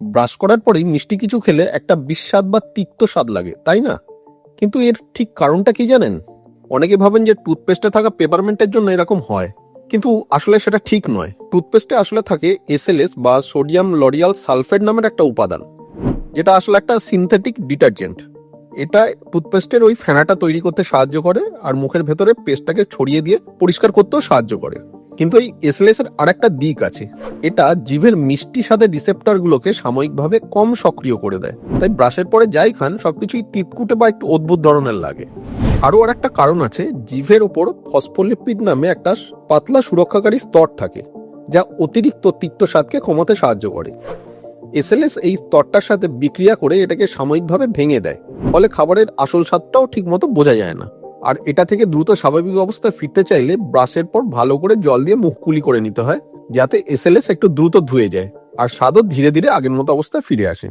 Brush করার পরেই মিষ্টি কিছু খেলে একটা বিস্বাদ বা তিক্ত স্বাদ লাগে, তাই না? কিন্তু এর ঠিক কারণটা কি জানেন? অনেকে ভাবেন যে টুথপেস্টে থাকা পেপারমেন্টের জন্য এরকম হয়। কিন্তু আসলে সেটা ঠিক নয়। টুথপেস্টে আসলে থাকে এসএলএস বা সোডিয়াম লরিয়াল সালফেট নামের একটা উপাদান, যেটা আসলে একটা সিনথেটিক ডিটারজেন্ট এটা টুথপেস্টের ওই ফেনাটা তৈরি করতে সাহায্য করে আর মুখের ভেতরে পেস্টটাকে ছড়িয়ে দিয়ে পরিষ্কার করতেও সাহায্য করে। কিন্তু এই এসএলএস এর আরেকটা দিক আছে। এটা জিভের মিষ্টি স্বাদের রিসেপ্টরগুলোকে সাময়িকভাবে কম সক্রিয় করে দেয়। তাই ব্রাশের পরে যাই খান, সবকিছুই তিতকুটে বা একটু অদ্ভুত ধরনের লাগে। আরও আর একটা কারণ আছে, জিভের ওপর ফসফোলিপিড নামে একটা পাতলা সুরক্ষাকারী স্তর থাকে, যা অতিরিক্ত তিক্ত স্বাদকে কমাতে সাহায্য করে। এসএলএস এই স্তরটার সাথে বিক্রিয়া করে এটাকে সাময়িকভাবে ভেঙে দেয়, ফলে খাবারের আসল স্বাদটাও ঠিকমতো বোঝা যায় না। আর এটা থেকে দ্রুত স্বাভাবিক অবস্থায় ফিরতে চাইলে ব্রাশের পর ভালো করে জল দিয়ে মুখ কুলি করে নিতে হয়, যাতে এসএলএস একটু দ্রুত ধুয়ে যায়। আর স্বাদও ধীরে ধীরে আগের মতো অবস্থায় ফিরে আসে।